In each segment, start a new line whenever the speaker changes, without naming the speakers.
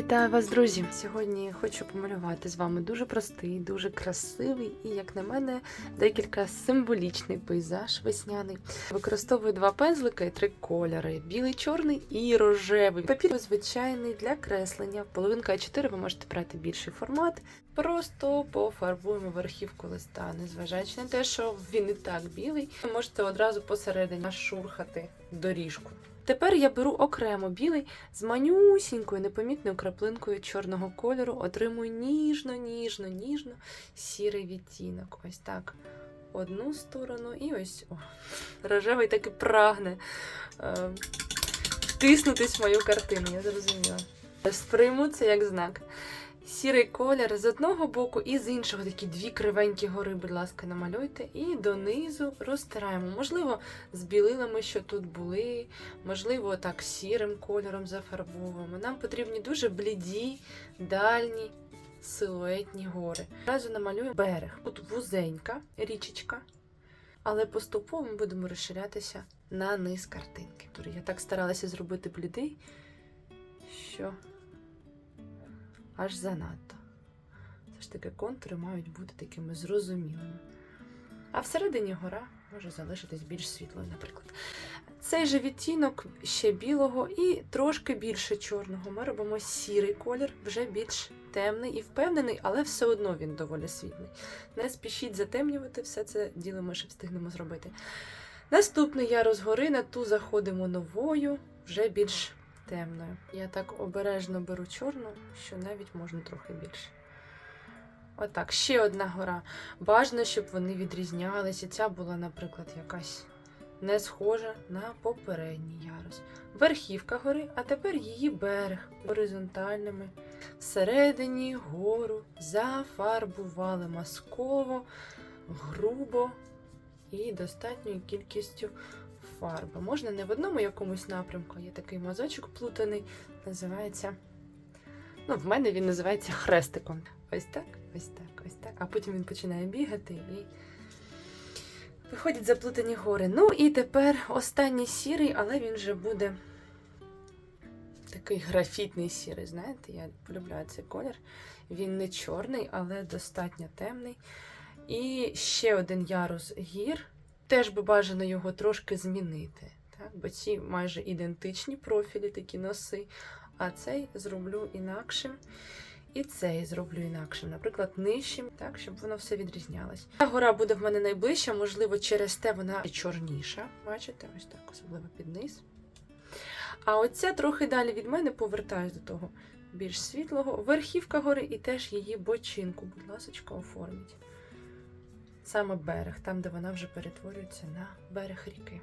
Вітаю вас, друзі! Сьогодні хочу помалювати з вами дуже простий, дуже красивий і, як на мене, декілька символічний пейзаж весняний. Використовую два пензлика і три кольори: білий, чорний і рожевий. Папір звичайний для креслення. Половинка А4 ви можете брати більший формат. Просто пофарбуємо верхівку листа, незважаючи на те, що він і так білий, ви можете одразу посередині нашурхати доріжку. Тепер я беру окремо білий з манюсінькою непомітною краплинкою чорного кольору, отримую ніжно, ніжно, ніжно сірий відтінок. Ось так. Одну сторону, і ось о, рожевий таки прагне е, втиснутись в мою картину, я зрозуміла. Сприйму це як знак. Сірий колір з одного боку і з іншого такі дві кривенькі гори, будь ласка, намалюйте. І донизу розтираємо. Можливо, з білилами, що тут були, можливо, так сірим кольором зафарбовуємо. Нам потрібні дуже бліді, дальні силуетні гори. Одразу намалюємо берег. Тут вузенька річечка, але поступово ми будемо розширятися на низ картинки. Я так старалася зробити блідий, що аж занадто. Все ж таки контури мають бути такими зрозумілими. А всередині гора може залишитись більш світлою, наприклад. Цей же відтінок ще білого і трошки більше чорного. Ми робимо сірий колір, вже більш темний і впевнений, але все одно він доволі світлий. Не спішіть затемнювати, все це діло ми ще встигнемо зробити. Наступний ярус гори на ту заходимо новою, вже більш темною. Я так обережно беру чорну, що навіть можна трохи більше. Отак, ще одна гора. Бажано, щоб вони відрізнялися. Ця була, наприклад, якась не схожа на попередній ярус. Верхівка гори, а тепер її берег горизонтальними. Всередині гору зафарбували масково, грубо і достатньою кількістю фарби. Можна не в одному якомусь напрямку, є такий мазочок плутаний, називається. Ну, в мене він називається хрестиком. Ось так, ось так, ось так. А потім він починає бігати і виходять заплутані гори. Ну і тепер останній сірий, але він вже буде такий графітний сірий. Знаєте, я полюбляю цей колір. Він не чорний, але достатньо темний. І ще один ярус гір. Теж би бажано його трошки змінити. Так? Бо ці майже ідентичні профілі, такі носи. А цей зроблю інакшим. І цей зроблю інакшим, наприклад, нижчим, так, щоб воно все відрізнялось. Ця гора буде в мене найближча, можливо, через те вона чорніша. Бачите, ось так, особливо під низ. А оця трохи далі від мене повертаюсь до того більш світлого. Верхівка гори і теж її бочинку, будь ласка, оформіть. Саме берег, там, де вона вже перетворюється на берег ріки.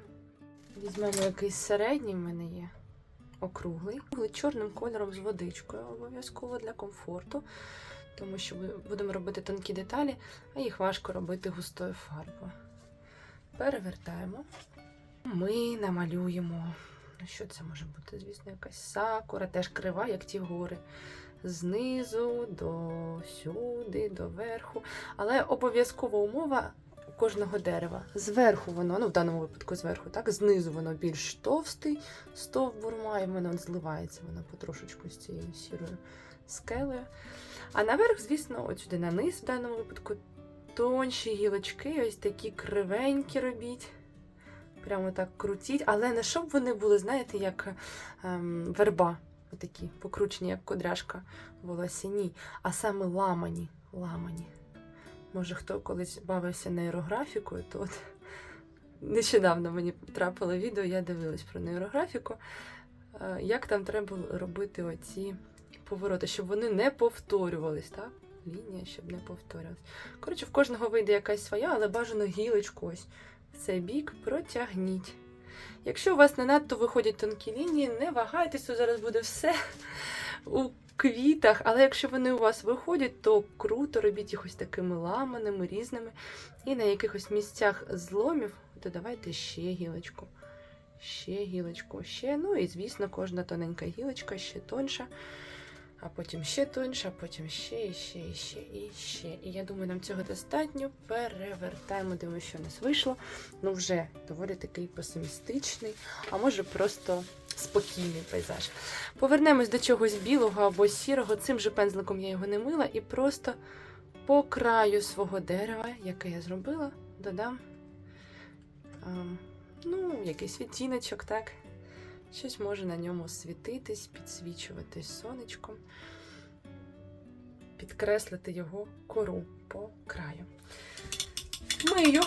Візьмемо якийсь середній в мене є округлий, чорним кольором з водичкою, обов'язково для комфорту, тому що будемо робити тонкі деталі, а їх важко робити густою фарбою. Перевертаємо. Ми намалюємо. Що це може бути? Звісно, якась сакура, теж крива, як ті гори. Знизу до сюди, до верху. Але обов'язкова умова кожного дерева. Зверху воно, ну в даному випадку зверху, так, знизу воно більш товстий, стовбур має, в мене зливається воно потрошечку з цією сірою скелею. А наверх, звісно, от сюди на низ в даному випадку тонші гілочки, ось такі кривенькі робіть. Прямо так крутіть, але не щоб вони були, знаєте, як ем, верба, отакі покручені, як кудряшка волосся. Ні, а саме ламані. ламані. Може, хто колись бавився нейрографікою, то от нещодавно мені потрапило відео, я дивилась про нейрографіку, е, як там треба робити оці повороти, щоб вони не повторювались, так? Лінія, щоб не повторювалась. Коротше, в кожного вийде якась своя, але бажано гілочку ось в цей бік протягніть. Якщо у вас не надто виходять тонкі лінії, не вагайтеся, зараз буде все у квітах, але якщо вони у вас виходять, то круто робіть їх такими ламаними, різними. І на якихось місцях зломів додавайте ще гілочку. Ще гілочку, ще. Ну і, звісно, кожна тоненька гілочка ще тонша, а потім ще тонша, а потім ще, і ще, і ще, і ще. І я думаю, нам цього достатньо. Перевертаємо, дивимося, що у нас вийшло. Ну, вже доволі такий песимістичний, а може просто спокійний пейзаж. Повернемось до чогось білого або сірого. Цим же пензликом я його не мила, і просто по краю свого дерева, яке я зробила, додам ем, ну, якийсь відтіночок, так? Щось може на ньому світитись, підсвічуватись сонечком, підкреслити його кору по краю. Мию.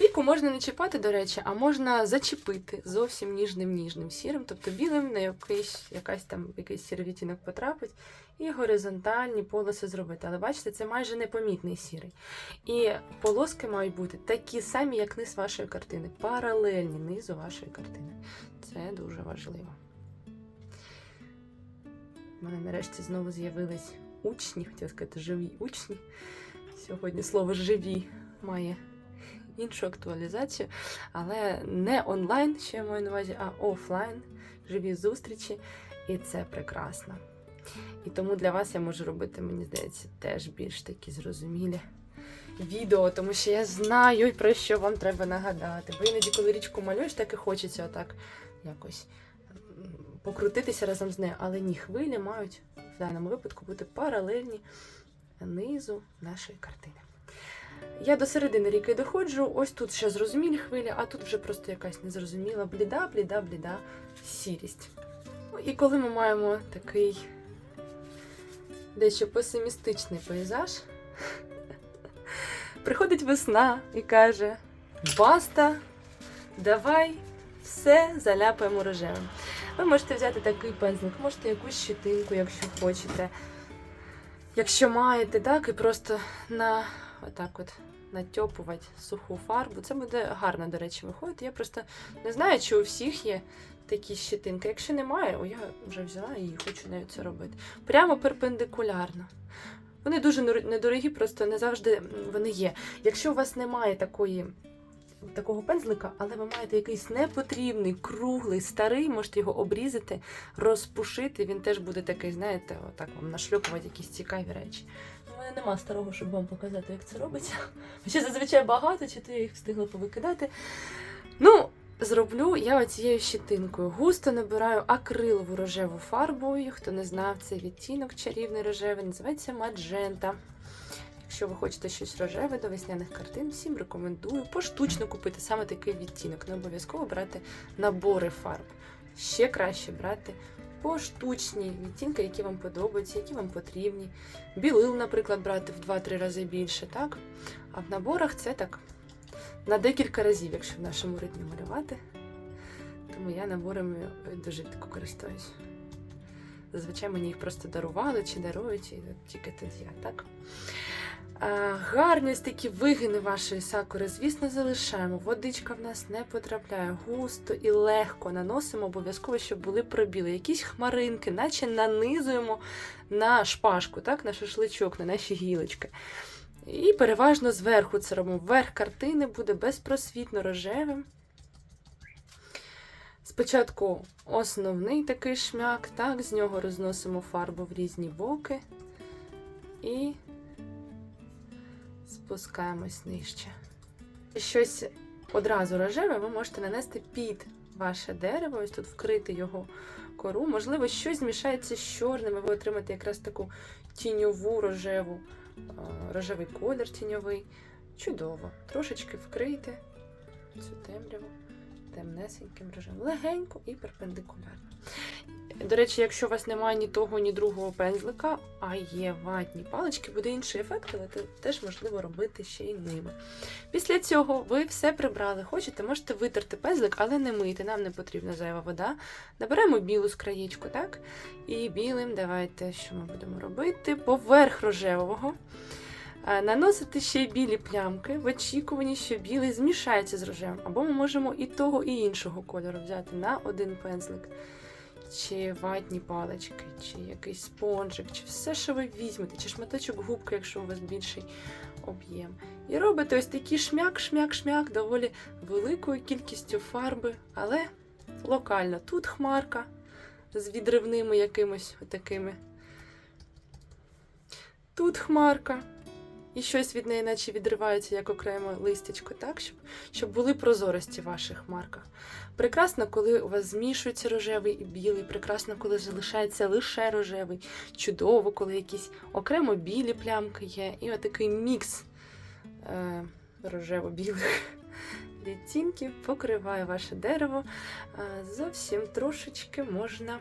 Ріку можна не чіпати, до речі, а можна зачепити зовсім ніжним ніжним сірим, тобто білим на якийсь, якась там, якийсь сірий відтінок потрапить, і горизонтальні полоси зробити. Але бачите, це майже непомітний сірий. І полоски мають бути такі самі, як низ вашої картини, паралельні низу вашої картини. Це дуже важливо. У мене нарешті знову з'явились учні, хотіла сказати, живі учні. Сьогодні слово живі має іншу актуалізацію, але не онлайн, що я маю на увазі, а офлайн, живі зустрічі, і це прекрасно. І тому для вас я можу робити, мені здається, теж більш такі зрозумілі відео, тому що я знаю, про що вам треба нагадати. Бо іноді, коли річку малюєш, так і хочеться отак якось покрутитися разом з нею. Але ні, хвилі мають в даному випадку бути паралельні низу нашої картини. Я до середини ріки доходжу, ось тут ще зрозумілі хвилі, а тут вже просто якась незрозуміла бліда, бліда, бліда сірість. Ну, І коли ми маємо такий дещо песимістичний пейзаж, приходить весна і каже: Баста, давай все заляпаємо рожевим. Ви можете взяти такий пензлик, можете якусь щитинку, якщо хочете. Якщо маєте, так, і просто на отак от натьопувати суху фарбу. Це буде гарно, до речі, виходити. Я просто не знаю, чи у всіх є такі щитинки. Якщо немає, о, я вже взяла і хочу нею це робити. Прямо перпендикулярно. Вони дуже недорогі, просто не завжди вони є. Якщо у вас немає такої. Такого пензлика, але ви маєте якийсь непотрібний, круглий, старий, можете його обрізати, розпушити. Він теж буде такий, знаєте, отак вам нашльопувати якісь цікаві речі. У мене нема старого, щоб вам показати, як це робиться. Ще зазвичай багато, чи то я їх встигла повикидати. Ну, зроблю я оцією щетинкою. Густо набираю акрилову рожеву фарбою. Хто не знав, цей відтінок чарівний рожевий, називається маджента. Якщо ви хочете щось рожеве до весняних картин, всім рекомендую поштучно купити саме такий відтінок. Не обов'язково брати набори фарб. Ще краще брати поштучні відтінки, які вам подобаються, які вам потрібні. Білил, наприклад, брати в 2-3 рази більше, так? А в наборах це так на декілька разів, якщо в нашому ритмі малювати. Тому я наборами е, дуже рідко користуюсь. Зазвичай мені їх просто дарували чи дарують, і тільки тоді я, так? Гарні такі вигини вашої сакури, звісно, залишаємо. Водичка в нас не потрапляє густо і легко наносимо, обов'язково, щоб були пробіли. Якісь хмаринки, наче нанизуємо на шпажку, так, на шашличок, на наші гілочки. І переважно зверху це робимо. Верх картини буде безпросвітно рожевим. Спочатку основний такий шмяк, так, з нього розносимо фарбу в різні боки і спускаємось нижче. Щось одразу рожеве ви можете нанести під ваше дерево, ось тут вкрити його кору. Можливо, щось змішається з чорним, і ви отримаєте якраз таку тіньову рожеву, е, рожевий колір тіньовий. Чудово. Трошечки вкрийте цю темряву темнесеньким режимом. Легенько і перпендикулярно. До речі, якщо у вас немає ні того, ні другого пензлика, а є ватні палички, буде інший ефект, але це теж можливо робити ще й ними. Після цього ви все прибрали. Хочете, можете витерти пензлик, але не мийте, нам не потрібна зайва вода. Наберемо білу з краєчку, так? І білим давайте, що ми будемо робити? Поверх рожевого. Наносити ще й білі плямки в очікуванні, що білий змішається з рожевим. Або ми можемо і того, і іншого кольору взяти на один пензлик, чи ватні палички, чи якийсь спонжик, чи все, що ви візьмете, чи шматочок губки, якщо у вас більший об'єм. І робите ось такий шмяк, шмяк, шмяк, доволі великою кількістю фарби, але локально. Тут хмарка з відривними якимось такими. Тут хмарка. І щось від неї, наче відривається як окреме листячко, так, щоб, щоб були прозорості в ваших марках. Прекрасно, коли у вас змішується рожевий і білий, прекрасно, коли залишається лише рожевий, чудово, коли якісь окремо білі плямки є, і отакий мікс е, рожево-білих відтінків покриває ваше дерево. Е, зовсім трошечки можна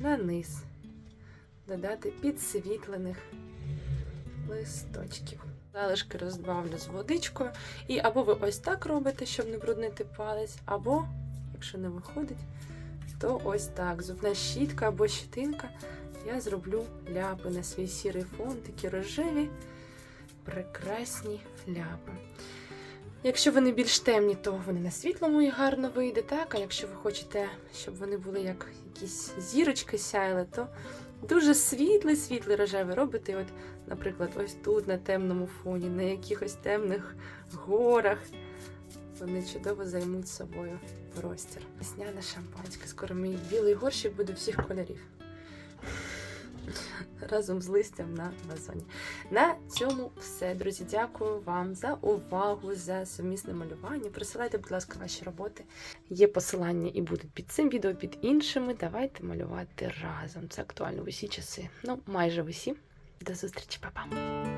на низ додати підсвітлених листочків. Залишки розбавлю з водичкою. І або ви ось так робите, щоб не бруднити палець, або, якщо не виходить, то ось так. Зубна щітка або щетинка. Я зроблю ляпи на свій сірий фон, такі рожеві, прекрасні ляпи. Якщо вони більш темні, то вони на світлому і гарно вийде, так? А якщо ви хочете, щоб вони були як якісь зірочки сяяли, то дуже світлий, світлий рожевий робите. От, наприклад, ось тут на темному фоні, на якихось темних горах. Вони чудово займуть собою простір. Весняне шампанське. Скоро мій білий горщик буде всіх кольорів. Разом з листям на вазоні. На цьому все, друзі. Дякую вам за увагу, за сумісне малювання. Присилайте, будь ласка, ваші роботи. Є посилання і будуть під цим відео, під іншими. Давайте малювати разом. Це актуально в усі часи. Ну, майже в усі. До зустрічі, па-па!